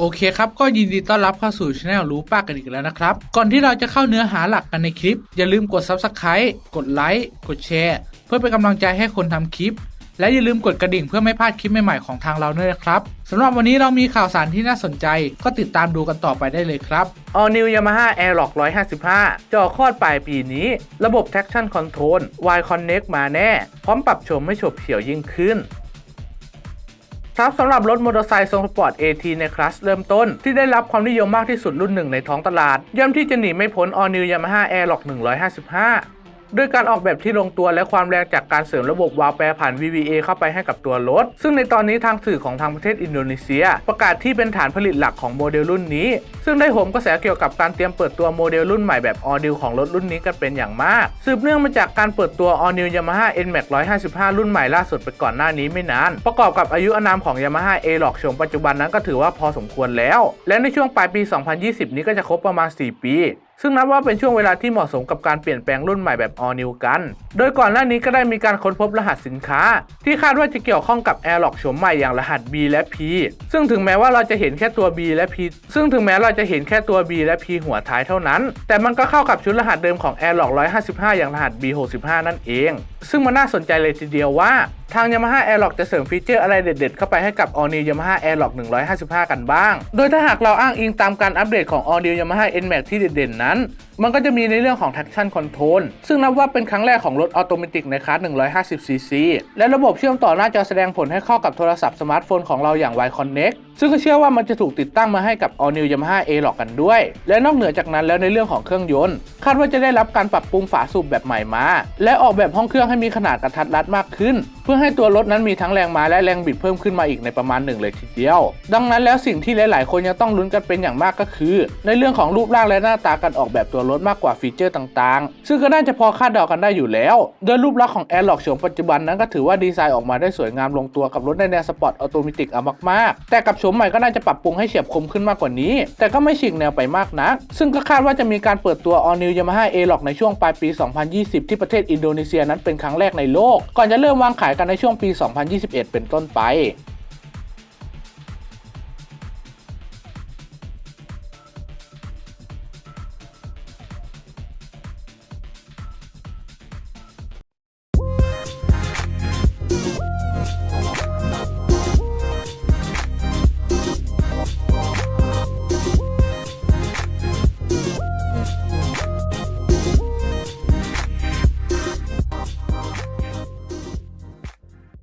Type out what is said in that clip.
โอเคครับก็ยินดีต้อนรับเข้าสู่ช anel รู้ป้ากันอีกแล้วนะครับ ก่อนที่เราจะเข้าเนื้อหาหลักกันในคลิป อย่าลืมกด Subscribe กดไลค์กดแชร์เพื่อเป็นกำลังใจให้คนทำคลิป และอย่าลืมกดกระดิ่งเพื่อไม่พลาดคลิปใหม่ๆของทางเราด้วยนะครับสำหรับวันนี้เรามีข่าวสารที่น่าสนใจ ก็ติดตามดูกันต่อไปได้เลยครับ All New Yamaha Airlock 155 จอคลอดปลายปีนี้ ระบบ Traction Control Y Connect มาแน่ พร้อมปรับโฉมให้ฉบเฉี่ยวยิ่งขึ้น ครับสำหรับรถมอเตอร์ไซค์ทรงสปอร์ต AT ในคลาสเริ่มต้น ที่ได้รับความนิยมมากที่สุดรุ่นหนึ่งในท้องตลาดย่อมที่จะหนีไม่พ้น All New Yamaha Airlock 155 ด้วยการออกแบบที่ลงตัวและความแรงจากการเสริมระบบวาล์วแปรผ่าน VVA เข้าไปให้กับตัวรถ ซึ่งในตอนนี้ทางสื่อของทางประเทศอินโดนีเซีย ประกาศที่เป็นฐานผลิตหลักของโมเดลรุ่นนี้ ซึ่งได้โหมกระแสเกี่ยวกับการเตรียมเปิดตัวโมเดลรุ่นใหม่แบบ All New ของรถรุ่นนี้กันเป็นอย่างมาก สืบเนื่องมาจากการเปิดตัว All New Yamaha NMAX 155 รุ่นใหม่ล่าสุดไปก่อนหน้านี้ไม่นาน ประกอบกับอายุอานามของ Yamaha A-Lock โฉมปัจจุบันนั้นก็ถือว่าพอสมควรแล้ว และในช่วงปลายปี 2020 นี้ก็จะครบประมาณ 4 ปี ซึ่งนับว่าเป็นช่วงเวลาที่เหมาะสมกับการเปลี่ยนแปลงรุ่นใหม่แบบ All New กัน โดยก่อนหน้านี้ก็ได้มีการค้นพบรหัสสินค้า ที่คาดว่าจะเกี่ยวข้องกับ Airlock โฉมใหม่อย่างรหัส B และ P ซึ่งถึงแม้ว่าเราจะเห็นแค่ตัว B และ P ซึ่งถึงแม้เราจะเห็นแค่ตัว B และ P หัวท้ายเท่านั้น แต่มันก็เข้ากับชุดรหัสเดิมของ Airlock 155 อย่างรหัส B65 นั่นเอง ซึ่งมันน่าสนใจเลยทีเดียวว่าทาง Yamaha Airlock จะเสริมฟีเจอร์อะไรเด็ด ๆ เข้าไปให้กับ All New Yamaha Airlock 155 กันบ้าง โดยถ้าหากเราอ้างอิงตามการอัปเดตของ All New Yamaha NMAX ที่เด่นๆนั้น มันก็จะมีในเรื่องของ traction control ซึ่งนับว่าเป็นครั้งแรกของรถออโตเมติกในคลาส 150cc และระบบเชื่อมต่อหน้าจอแสดงผลให้เข้ากับโทรศัพท์สมาร์ทโฟนของเราอย่าง Y Connect ซึ่งก็เชื่อว่ามันจะถูกติดตั้งมาให้กับ All New Yamaha A-Lock กันด้วย และนอกเหนือจากนั้นแล้วในเรื่องของเครื่องยนต์ คาดว่าจะได้รับการปรับปรุงฝาสูบแบบใหม่มา และออกแบบห้องเครื่องให้มีขนาดกระทัดรัดมากขึ้น เพื่อให้ตัวรถนั้นมีทั้งแรงม้าและแรงบิดเพิ่มขึ้นมาอีกในประมาณหนึ่งเลยทีเดียว ดังนั้นแล้วสิ่งที่หลาย ๆ คนยังต้องลุ้นกันเป็นอย่างมากก็คือ ในเรื่องของรูปร่างและหน้าตาการออกแบบตัวรถมากกว่าฟีเจอร์ต่าง ๆ ซึ่งก็น่าจะพอคาดเดากันได้อยู่แล้ว โดยรูปลักษณ์ของ Airlock โฉมปัจจุบันนั้นก็ถือว่าดีไซน์ออกมาได้สวยงามลงตัวกับรถในแนวสปอร์ตออโตเมติกเอามาก ๆ แต่กับโฉมใหม่ก็น่าจะปรับปรุงให้เฉียบคมขึ้นมากกว่านี้ แต่ก็ไม่ฉีกแนวไปมากนัก ซึ่งก็คาดว่าจะมีการเปิดตัว All New Yamaha A-Lock ในช่วงปลายปี 2020 ที่ประเทศอินโดนีเซียนั้นเป็นครั้งแรกในโลก ก่อนจะเริ่มวางขายกันในช่วงปี 2021 เป็นต้นไป